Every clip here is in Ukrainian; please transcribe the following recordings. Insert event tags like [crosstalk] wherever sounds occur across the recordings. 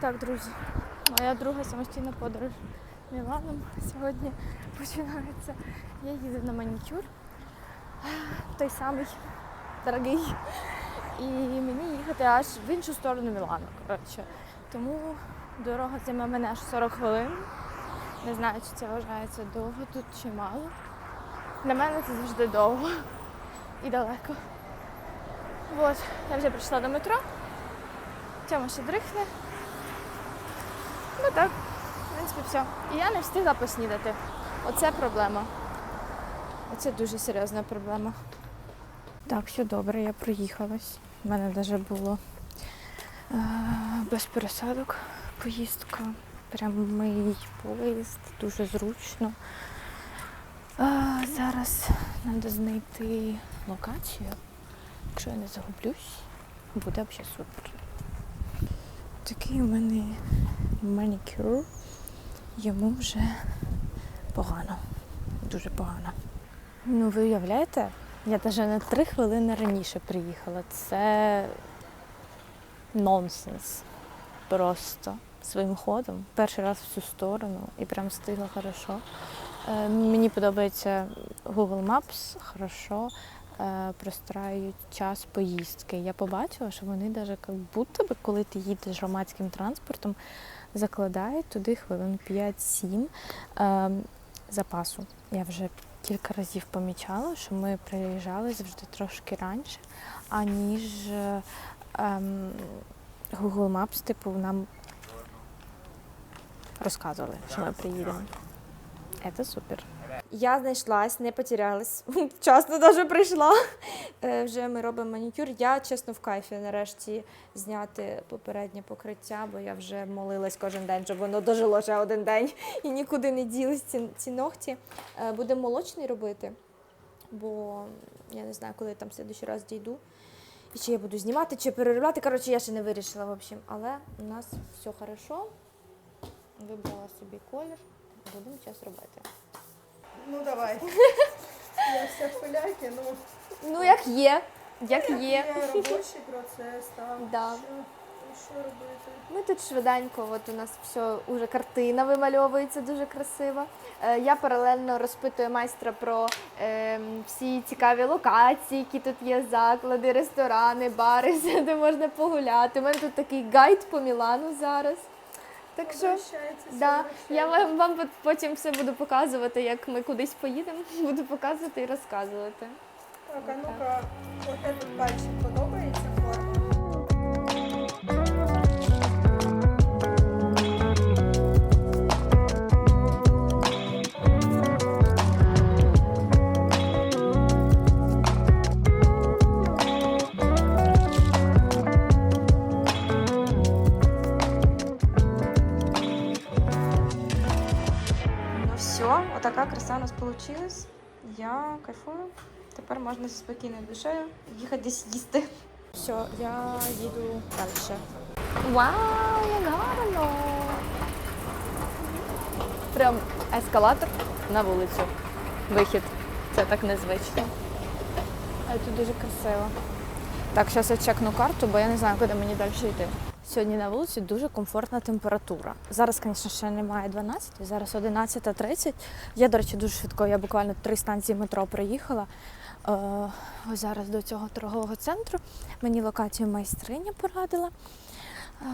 Так, друзі, моя друга самостійна подорож Міланом сьогодні починається. Я їду на манікюр, той самий дорогий. І мені їхати аж в іншу сторону Мілану. Коротше. Тому дорога займе мене аж 40 хвилин. Не знаю, чи це вважається довго тут чи мало. Для мене це завжди довго і далеко. От, я вже прийшла до метро. Тьома ще дрихне. Ну так, в принципі, все. І я не встигла поснідати. Оце проблема. Оце дуже серйозна проблема. Так, все добре, я проїхалась. У мене навіть було е, без пересадок поїздка. Прямий поїзд, дуже зручно. А, зараз треба знайти локацію. Якщо я не загублюсь, буде взагалі супер. Такий у мене манікюр. Йому вже погано. Дуже погано. Ну, ви уявляєте? Я навіть на три хвилини раніше приїхала. Це нонсенс. Просто своїм ходом. Перший раз в цю сторону і прям встигла хорошо. Е, Мені подобається Google Maps, хорошо е, простраюють час поїздки. Я побачила, що вони навіть як будто би, коли ти їдеш громадським транспортом, закладають туди хвилин 5-7 е, запасу. Я вже кілька разів помічала, що ми приїжджали завжди трошки раніше, аніж ем, Google Maps, типу, нам розказували, що ми приїдемо. Це супер. Я знайшлась, не потерялась. [laughs] Вчасно навіть прийшла. Е, Вже ми робимо манікюр. Я чесно в кайфі нарешті зняти попереднє покриття, бо я вже молилась кожен день, щоб воно дожило ще один день [laughs] і нікуди не ділись ці, ці ногті. Е, Будемо молочний робити, бо я не знаю, коли я там в раз дійду. І чи я буду знімати, чи переробляти. Коротше, я ще не вирішила, в общем. Але у нас все хорошо. Вибрала собі колір. Будемо час робити. Ну давай. Я вся в пиляки, ну Ну, як є, як є. є робочий процес, там. Да. Що, що робити? Ми тут швиденько, от у нас все, уже картина вимальовується дуже красиво. Е, я паралельно розпитую майстра про е, всі цікаві локації, які тут є, заклади, ресторани, бари, [laughs] де можна погуляти. У мене тут такий гайд по Мілану зараз. Так що. Да, я вам, вам потім все буду показувати, як ми кудись поїдемо. [laughs] Буду показувати і розказувати. Так, а ну-ка, от этот пальчик подобається у нас вийшла. Я кайфую. Тепер можна зі спокійною душею їхати десь їсти. Все, я їду далі. Вау, як гарно! Прям ескалатор на вулицю. Вихід. Це так незвично. Але тут дуже красиво. Так, зараз я чекну карту, бо я не знаю, куди мені далі йти. Сьогодні на вулиці дуже комфортна температура. Зараз, звісно, ще немає 12, зараз 11.30. Я, до речі, дуже швидко. Я буквально три станції метро проїхала. Е, ось зараз до цього торгового центру. Мені локацію майстриня порадила, е,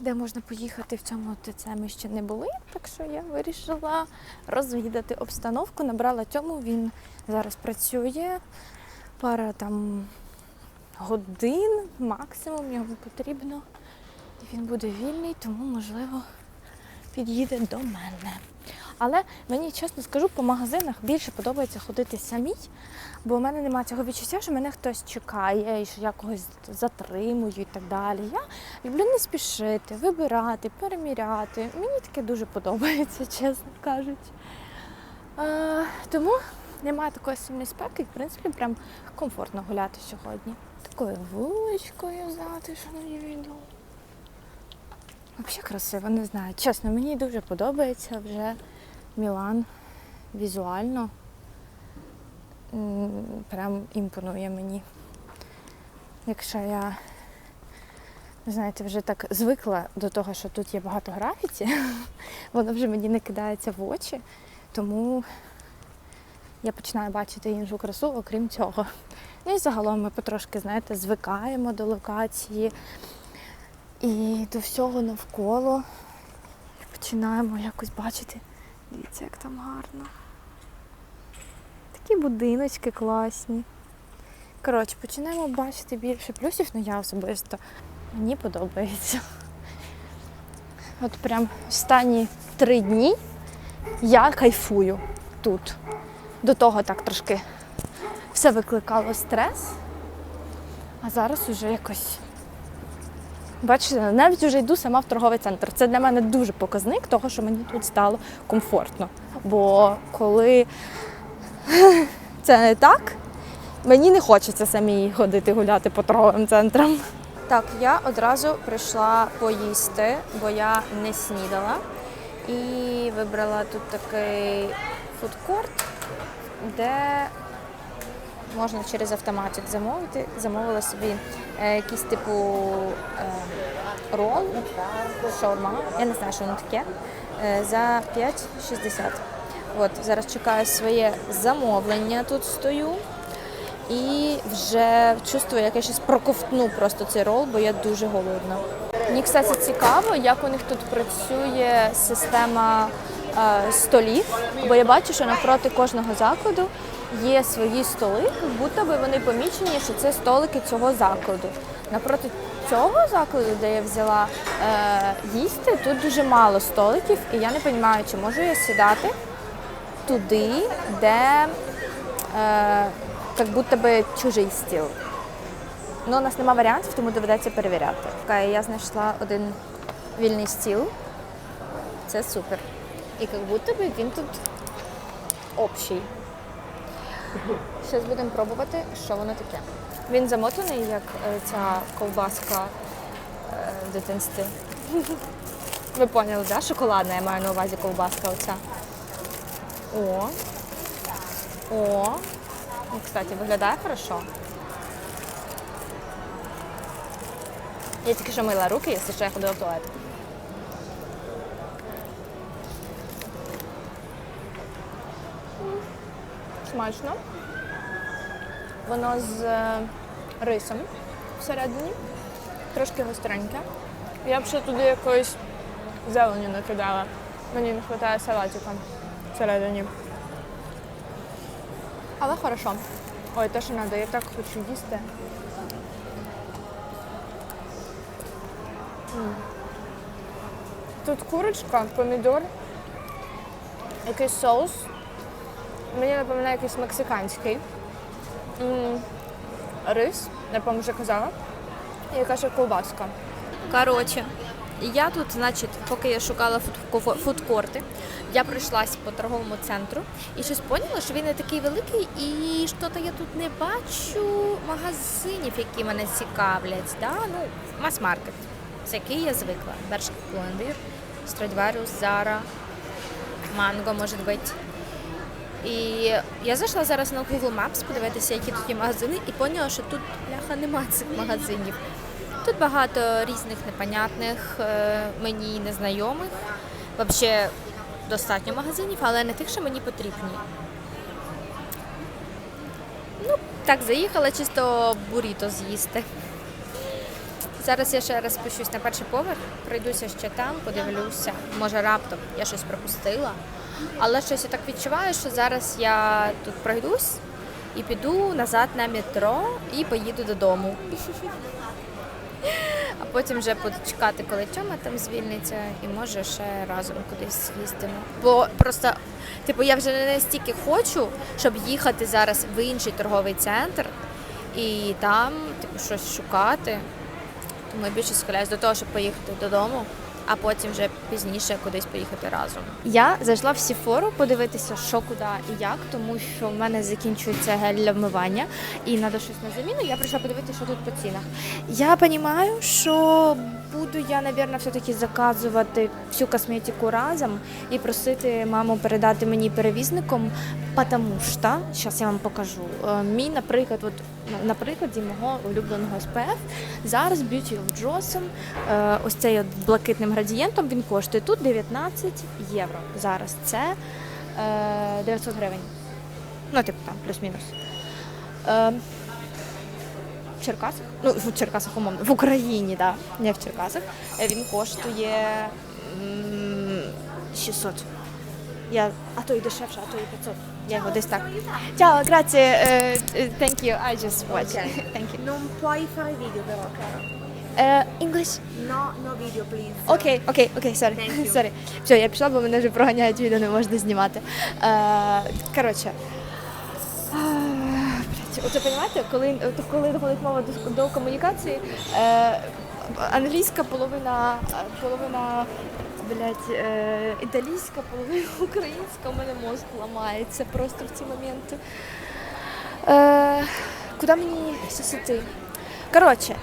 де можна поїхати в цьому ТЦ ми ще не були. Так що я вирішила розвідати обстановку. Набрала цьому, він зараз працює. Пара там годин максимум йому потрібно. І він буде вільний, тому, можливо, під'їде до мене. Але мені, чесно скажу, по магазинах більше подобається ходити самій, бо в мене немає цього відчуття, що мене хтось чекає, і що я когось затримую і так далі. Я люблю не спішити, вибирати, переміряти. Мені таке дуже подобається, [laughs] чесно кажучи. Е, тому немає такої сильної спеки, і, в принципі, прям комфортно гуляти сьогодні. Такою вуличкою затишною йду. Взагалі красиво, не знаю. Чесно, мені дуже подобається вже Мілан візуально. Прям імпонує мені. Якщо я знаєте, вже так звикла до того, що тут є багато графіті. [laughs] Воно вже мені не кидається в очі, тому я починаю бачити іншу красу, окрім цього. Ну і загалом ми потрошки, знаєте, звикаємо до локації і до всього навколо. Починаємо якось бачити. Дивіться, як там гарно. Такі будиночки класні. Коротше, починаємо бачити більше плюсів, ну я особисто. Мені подобається. От прям останні три дні я кайфую тут. До того так трошки все викликало стрес, а зараз уже якось. Бачите, навіть вже йду сама в торговий центр. Це для мене дуже показник того, що мені тут стало комфортно. Бо коли [laughs] це не так, мені не хочеться самій ходити гуляти по торговим центрам. Так, я одразу прийшла поїсти, бо я не снідала. І вибрала тут такий фудкорт, де можна через автоматик замовити. Замовила собі е, якийсь типу е, рол, шаурма, я не знаю, що воно таке, е, за 5,60. От, зараз чекаю своє замовлення, тут стою. І вже чувствую, як я щось проковтну просто цей рол, бо я дуже голодна. Мені, кстати, цікаво, як у них тут працює система е, столів, бо я бачу, що навпроти кожного закладу є свої столи, будто би вони помічені, що це столики цього закладу. Напроти цього закладу, де я взяла е, їсти, тут дуже мало столиків, і я не розумію, чи можу я сідати туди, де е, як будто би чужий стіл. Ну, у нас нема варіантів, тому доведеться перевіряти. Я знайшла один вільний стіл. Це супер. І як будто би він тут общий. Зараз будемо пробувати, що воно таке. Він замотаний, як е, ця ковбаска е, в дитинстві. [laughs] Ви поняли, да? Шоколадна, я маю на увазі ковбаска оця. О. О. Ну, кстати, виглядає хорошо. Я тільки що мила руки, якщо що я ходила в туалет. Смачно. Воно з е, рисом всередині. Трошки гостреньке. Я б ще туди якоїсь зелені накидала. Мені не вистачає салатика всередині. Але хорошо. Ой, те, що треба, я так хочу їсти. Тут курочка, помідор, якийсь соус. Мені напоминає якийсь мексиканський. Рис, я по вже казала. І якась ще ковбаска. Коротше, я тут, значить, поки я шукала фуд- фудкорти, я пройшлась по торговому центру і щось поняла, що він не такий великий, і що то я тут не бачу магазинів, які мене цікавлять. Да? Ну, мас-маркет, з який я звикла. Бершка Пломбір, Страдіваріус, Зара, Манго, може бути. І я зайшла зараз на Google Maps подивитися, які тут є магазини, і поняла, що тут бляха немає цих магазинів. Тут багато різних непонятних е, мені незнайомих. Взагалі достатньо магазинів, але не тих, що мені потрібні. Ну, так, заїхала чисто буріто з'їсти. Зараз я ще раз спущусь на перший поверх, пройдуся ще там, подивлюся. Може раптом я щось пропустила. Але щось я так відчуваю, що зараз я тут пройдусь і піду назад на метро і поїду додому. [laughs] А потім вже буду чекати, коли Тьома там звільниться, і може ще разом кудись їздимо. Бо просто, типу, я вже не настільки хочу, щоб їхати зараз в інший торговий центр і там, типу, щось шукати. Тому я більше схиляюсь до того, щоб поїхати додому, а потім вже пізніше кудись поїхати разом. Я зайшла в Сіфору подивитися, що куди і як, тому що в мене закінчується гель для вмивання і треба щось на заміну. Я прийшла подивитися, що тут по цінах. Я розумію, що буду я, мабуть, все-таки заказувати всю косметику разом і просити маму передати мені перевізником, тому що, зараз я вам покажу. Е, Мій, наприклад, от на- прикладі мого улюбленого SPF. Зараз Beauty of Johnson, е, ось цей от блакитним градієнтом, він коштує тут 19 євро. Зараз це е, 900 гривень. Ну, типу там, плюс-мінус. Е, в Черкасах, ну в Черкасах умовно, в Україні, да, не в Черкасах. Е, Він коштує м, 600. Я, а то і дешевше, а то і 500. Я його десь. Ciao, grazie. Uh, thank you. I just watch. Ok. [laughs] Thank you. Non puoi fare video però, ok? Uh, English? No, no video, please. Окей, окей, окей, you. [laughs] sorry. Все, я пішла, бо мене вже проганяють, відео не можна знімати. Е, коротше. Блядь, Оце розумієте, коли, коли доходить мова до, до комунікації, е, англійська половина, половина блядь, е, італійська, половина [laughs] українська, у мене мозк ламається просто в ці моменти. Е, куди мені іти? Коротше,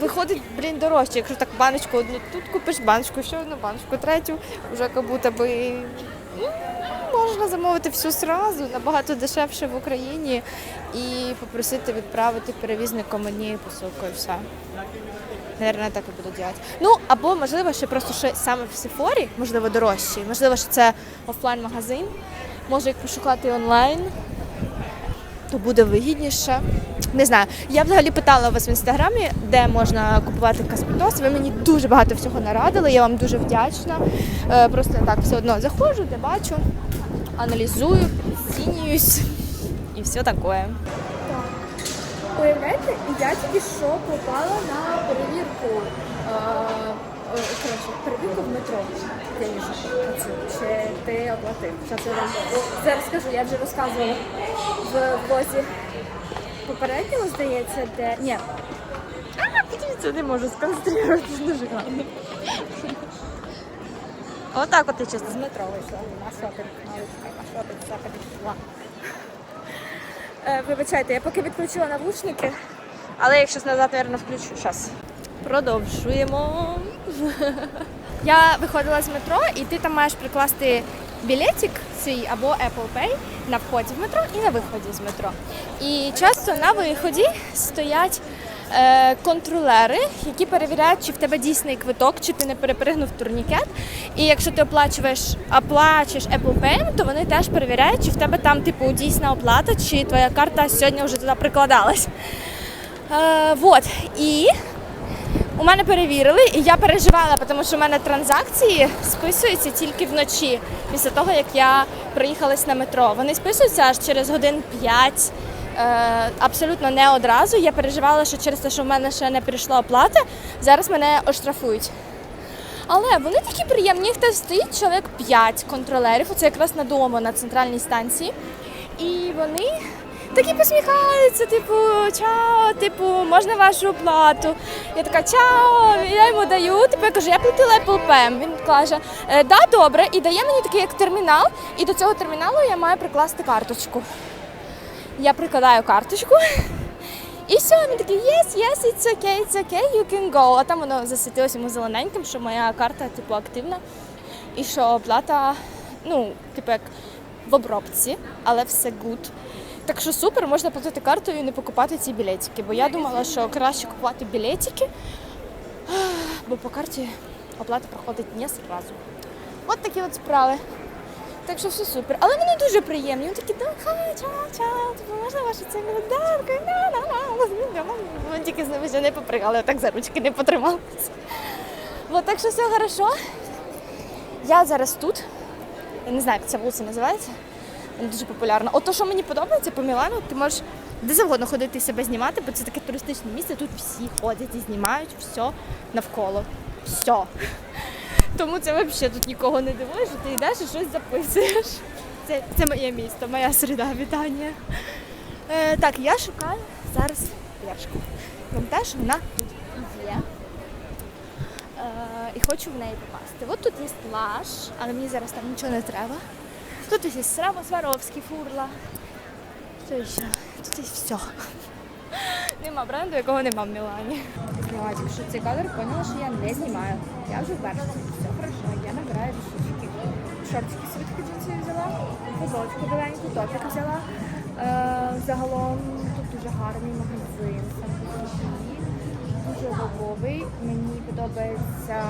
виходить, блін, дорожче, якщо так баночку одну тут купиш баночку, ще одну баночку, третю, вже як будто би ну, можна замовити всю сразу, набагато дешевше в Україні і попросити відправити перевізником мені посилку і все. Наверное, так і буду робити. Ну, або, можливо, ще просто ще саме в Сефорі, можливо, дорожчі. Можливо, що це офлайн-магазин. Може, як пошукати онлайн, то буде вигідніше. Не знаю. Я взагалі питала вас в інстаграмі, де можна купувати каспітос. Ви мені дуже багато всього нарадили, я вам дуже вдячна. Е, Просто так все одно заходжу, де бачу, аналізую, цінююсь і все таке. Уявляєте, я тільки що попала на Оцю. Чи ти оплатив? Зараз я вам зараз скажу, я вже розказувала в блозі попередньому, здається, де. Ні. Це не можу сконцентруватися дуже гарно. Отак от я чесно. З метро вийшла. Шопінг пішла. Е, Вибачайте, я поки відключила навушники. Але якщо назад, мабуть, включу. Зараз. Продовжуємо. Я виходила з метро, і ти там маєш прикласти білетик свій або Apple Pay на вході в метро і на виході з метро. І часто на виході стоять е, контролери, які перевіряють, чи в тебе дійсний квиток, чи ти не перепригнув турнікет. І якщо ти оплачуєш, оплачуєш Apple Pay, то вони теж перевіряють, чи в тебе там типу дійсна оплата, чи твоя карта сьогодні вже туди прикладалась. Е, вот. І у мене перевірили, і я переживала, тому що в мене транзакції списуються тільки вночі, після того, як я приїхалась на метро. Вони списуються аж через годин 5. Е, абсолютно не одразу. Я переживала, що через те, що в мене ще не прийшла оплата, зараз мене оштрафують. Але вони такі приємні, їх теж стоїть чоловік 5 контролерів, оце якраз на дому на центральній станції. І вони такі посміхаються, типу, чао, типу, можна вашу оплату. Я така, чао, я йому даю. Типу, я кажу, я платила Apple Pay. Він каже, «Е, да, добре, і дає мені такий як термінал, і до цього терміналу я маю прикласти карточку. Я прикладаю карточку. І все, він такий, yes, yes, it's okay, it's okay, you can go. А там воно засвітилося йому зелененьким, що моя карта типу активна. І що оплата, ну, типу, як в обробці, але все good. Так що супер, можна платити картою і не покупати ці білетики. Бо я думала, що краще купувати білетики, [sighs] бо по карті оплата проходить не зразу. От такі от справи. Так що все супер. Але вони дуже приємні. Вони такі, да, хай, чао, типу, можна вашу це да, да. Вони тільки з ними ще не попригали, так за ручки не потрималися. Вот, так що все хорошо. Я зараз тут. Я не знаю, як ця вулиця називається. Вона дуже популярна. От то, що мені подобається по Мілану, ти можеш де завгодно ходити і себе знімати, бо це таке туристичне місце. Тут всі ходять і знімають все навколо. Все. Тому це взагалі тут нікого не дивує, що ти йдеш і щось записуєш. Це, це моє місто, моя середа вітання. Е, так, я шукаю зараз пляшку. Пам'ятаєш, вона тут є. Е, і хочу в неї попасти. От тут є плаж, але мені зараз там нічого не треба. Тут є Сраво Сваровський, фурла. Що ще? Тут є все. Нема бренду, якого нема в Мілані. Знімати, якщо цей кадр поняла, що я не знімаю. Я вже вперше. Все хорошо, я набираю ресурсики. шортики свитки джинсові взяла, футболочку біленьку, топік взяла. Е, загалом тут дуже гарний магазин, сам по собі. Дуже ваговий. Мені подобається,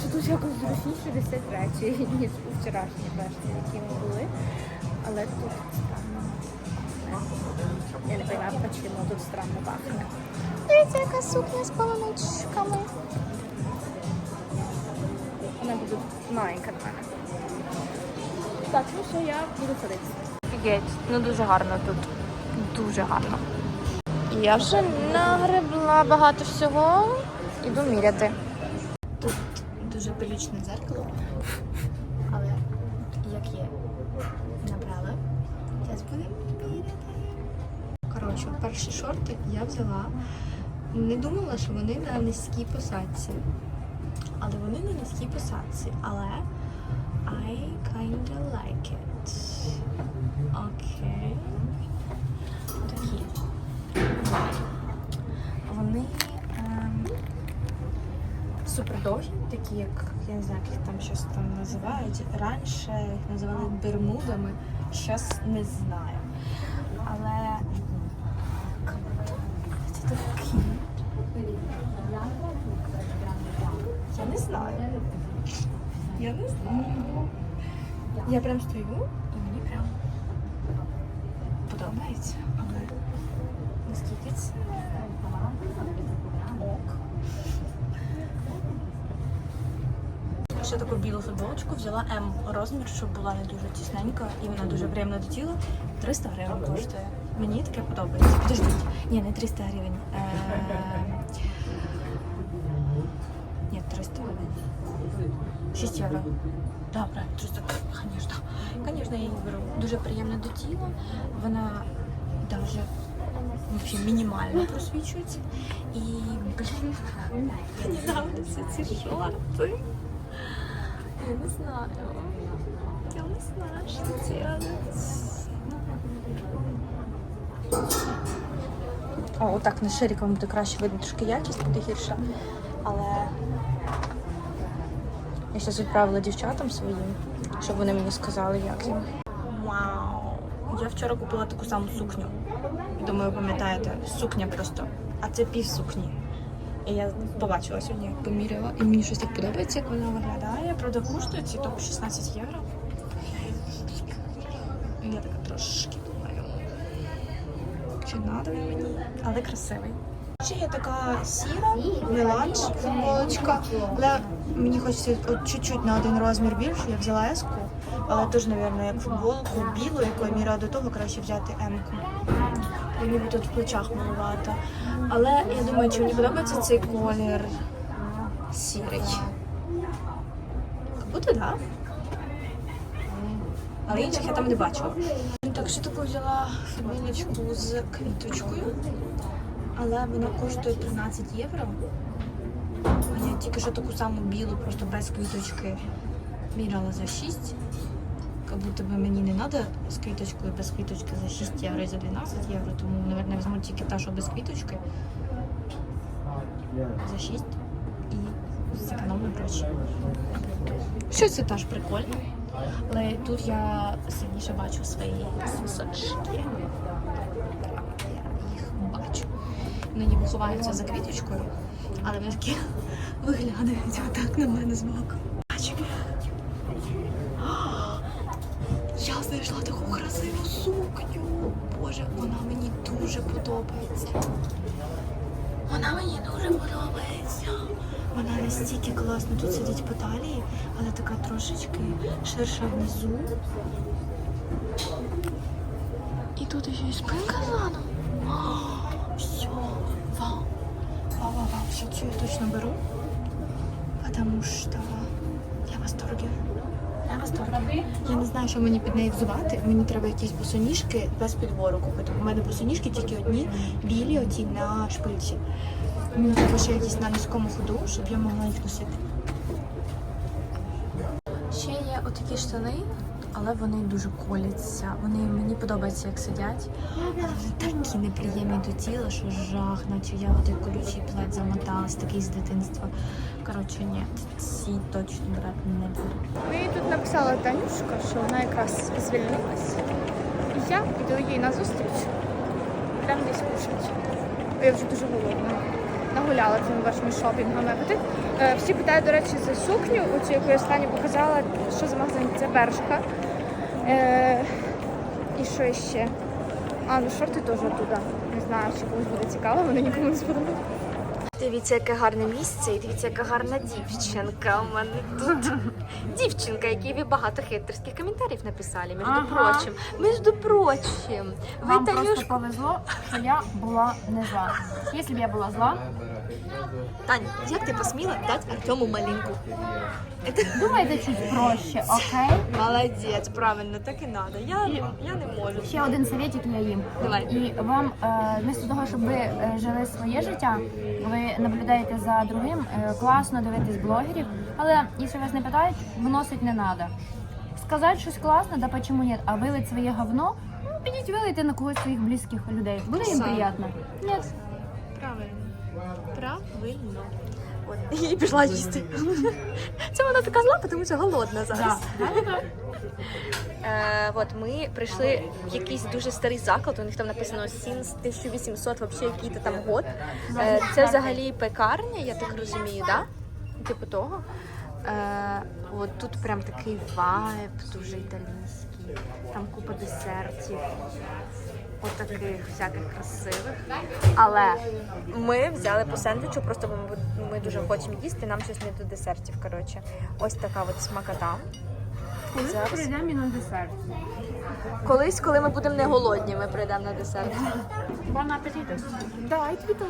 що тут якось зручніше висять речі, [laughs] ніж у вчорашній версії, які ми були. Але тут странно. Я не розумію, чому тут странно пахне. Дивіться, яка сукня з полуничками. Вона буде маленька на мене. Так, ну що я буду ходити. Офігеть, ну дуже гарно тут. Дуже гарно. Я вже нагребла багато всього. Іду міряти. Тут дуже прилічне дзеркало. Але як є, набрала. Зараз будемо міряти. Коротше, перші шорти я взяла. Не думала, що вони на низькій посадці. Але вони на низькій посадці. Але I kinda like it. Окей. Такі. Вони ем, супер довгі, такі, як я не знаю, як їх там щось там називають. Раніше їх називали бермудами, зараз не знаю. Але це такі. Я не знаю. Я не знаю. Я прям стою і мені прям подобається. Але наскільки це. Ще таку білу футболочку взяла М розмір, щоб була не дуже тісненька і вона дуже приємна до тіла. 300 гривень коштує. Мені таке подобається. Подождіть. Ні, не 300 гривень. Е... Ні, 300 гривень. 6 євро. Добре, 300, звісно. Звісно, я її беру. Дуже приємна до тіла. Вона даже вообще мінімально просвічується. І, блін, мені нравляться ці шорти. Я не знаю. Я не знаю, що делать. О, отак на шириком буде краще видно, трошки якість буде гірша. Але я зараз відправила дівчатам своїм, щоб вони мені сказали, як їм. Вау! Я вчора купила таку саму сукню. Думаю, пам'ятаєте, сукня просто. А це пів сукні. І я побачила сьогодні, поміряла, і мені щось так подобається, як вона виглядає. Правда, коштує ці топ 16 євро. Я така трошки думаю. Чи надо він мені, але красивий. Ще є така сіра, меланж, футболочка, але мені хочеться от чуть-чуть на один розмір більше. Я взяла еску, але теж, мабуть, як футболку білу, якої міра до того краще взяти емку. Мені би тут в плечах малувато. Але я думаю, чи мені подобається цей колір сірий. Будто, так. Але інших я там не бачила. Так, що таку взяла футболочку з квіточкою, але вона коштує 13 євро. А я тільки що таку саму білу, просто без квіточки, міряла за 6. Як будто би мені не треба з квіточкою, без квіточки за 6 євро і за 12 євро, тому, мабуть, візьму тільки та, що без квіточки за 6 і зекономлю гроші. Що це теж прикольно. Але тут я сильніше бачу свої сосочки. Я їх бачу. Вони ніби ховаються за квіточкою, але вони такі виглядають отак на мене збоку. Бачу. Я знайшла таку красиву сукню. Боже, вона мені дуже подобається. Вона мені дуже подобається. Вона настільки класно тут сидить по талії, але така трошечки ширша внизу. І тут ще й спинка ззаду. Все, вау. Вау, вау, вау, все, цю я точно беру. Потому что я в восторге. Восторге. Я не знаю, що мені під неї взувати. Мені треба якісь босоніжки без підбору купити. У мене босоніжки тільки одні, білі оті на шпильці. Мені треба ще якісь на низькому ходу, щоб я могла їх носити. Ще є отакі штани, але вони дуже коляться. Вони мені подобається, як сидять. Але вони такі неприємні до тіла, що жах, наче я отой колючий плед замоталась, такий з дитинства. Коротше, ні, ці точно брати не буду. Мені тут написала Танюшка, що вона якраз звільнилась. І я йду їй на зустріч. Там десь кушать. Я вже дуже голодна. Нагуляла цими вашими шопінгами. Е, Всі питають, до речі, за сукню, оцю, яку я останню показала, що за магазин, це Бершка. Е, і що ще? А, ну шорти теж туди. Не знаю, чи комусь буде цікаво, вони нікому не сподобаються. Дивіться, яке гарне місце, і дивіться, яка гарна дівчинка у мене тут. [laughs] Дівчинка, якій ви багато хейтерських коментарів написали, між Ага. прочим. Між прочим. Ви, Вам просто Танюшка, повезло, що я була не зла. Якщо б я була зла, Тань, як ти посміла дати Артему малинку? думайте чуть проще, окей? Молодець, правильно, так і треба. Я, я не можу. Ще один советик я їм. Давай. І вам, е, вместо того, щоб ви е, жили своє життя, ви наблюдаєте за другим, е, класно дивитись блогерів, але якщо вас не питають, виносить не треба. Сказати щось класне, да почему ні, а вилить своє говно, ну, підіть вилийте на когось своїх близьких людей. Буде їм Саме. приємно? Ні. Правильно. Правильно. От. І пішла їсти. Це вона така зла, тому що голодна зараз. Е, от ми прийшли в якийсь дуже старий заклад. У них там написано Since 1800, вообще який то там год. Е, це взагалі пекарня, я так розумію, да? Типу того. Е, от тут прям такий вайб, дуже італійський. Там купа десертів. От таких всяких красивих. Але ми взяли по сендвічу, просто ми, ми дуже хочемо їсти, нам щось не до десертів. Коротше, ось така от смакота. Зараз. Прийдемо і на десерт. Колись, коли ми будемо не голодні, ми прийдемо на десерт. Бон апетиту. Давай, тобі теж.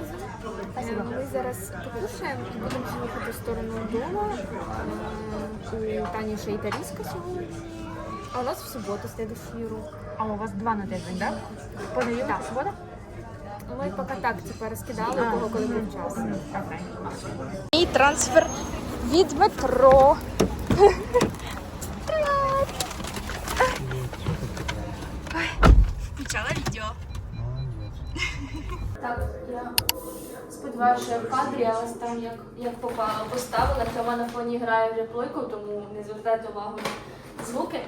Ми зараз покушаємо і будемо їхати в сторону дому. У Тані ще італійська сьогодні. А у нас в суботу слідущий урок. А у вас два на тиждень, так? Понеділок, Так. субота? Ми поки так це перескидали, у кого коли був час. Окей. Мій трансфер від метро. Включала відео. Так, я сподіваюся, що я в кадрі, але там як, як попала поставила. Тьома на фоні грає в реплойку, тому не звертайте увагу на звуки.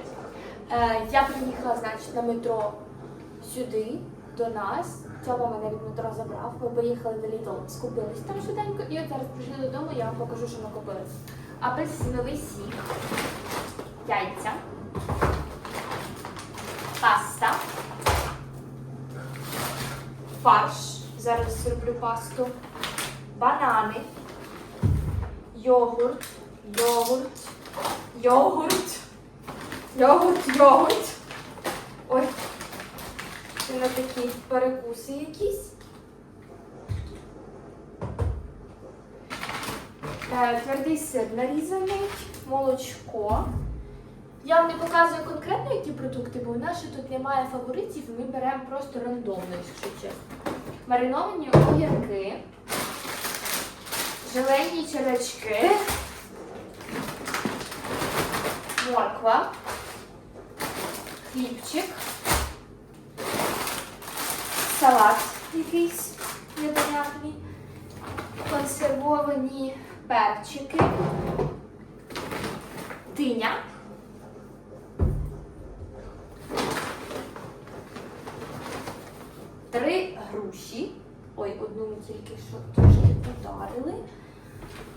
Е, я приїхала, значить, на метро сюди, до нас. Тьома мене від метро забрав. Ми поїхали до Lidl, скупились там швиденько, і от зараз прийшли додому, я вам покажу, що ми купили. Апельсиновий сік, яйця, паста фарш. Зараз зроблю пасту. Банани, йогурт, йогурт, йогурт, йогурт, йогурт. Ой, це на такі перекуси якісь. Е, Твердий сир нарізаний, молочко. Я вам не показую конкретно, які продукти, бо у нас ще тут немає фаворитів, і ми беремо просто рандомно, якщо чесно. Мариновані огірки, желені черечки, морква, хлібчик, салат якийсь непонятний, консервовані перчики, диня. Три груші. Ой, одну ми тільки що трошки подарили.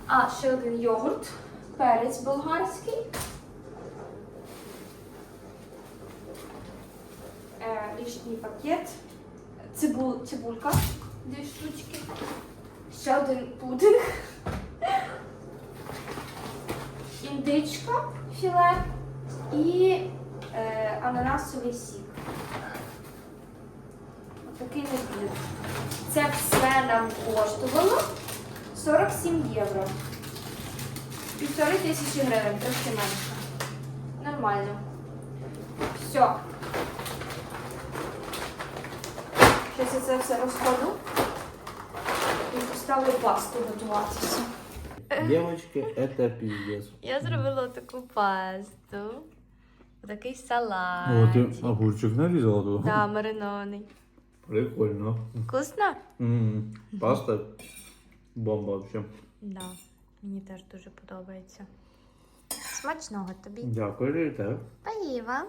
А, ще один йогурт, перець болгарський. Е, пакет. Цибу, цибулька, дві штучки. Ще один пудинг. [laughs] Індичка, філе і е, ананасовий сік. Такий набір. Це все нам коштувало 47 євро. Півтори тисячі гривень, трошки менше. Нормально. Все. Щось я це все розкладу і поставлю пасту готуватися. Дівочки, это пиздец. Я зробила таку пасту, такий салат. О, ти огурчик нарізала туди? Да, маринований. Прикольно. Вкусно? М, Паста бомба взагалі. Да, мені теж дуже подобається. Смачного тобі. Дякую, і так. Поїла.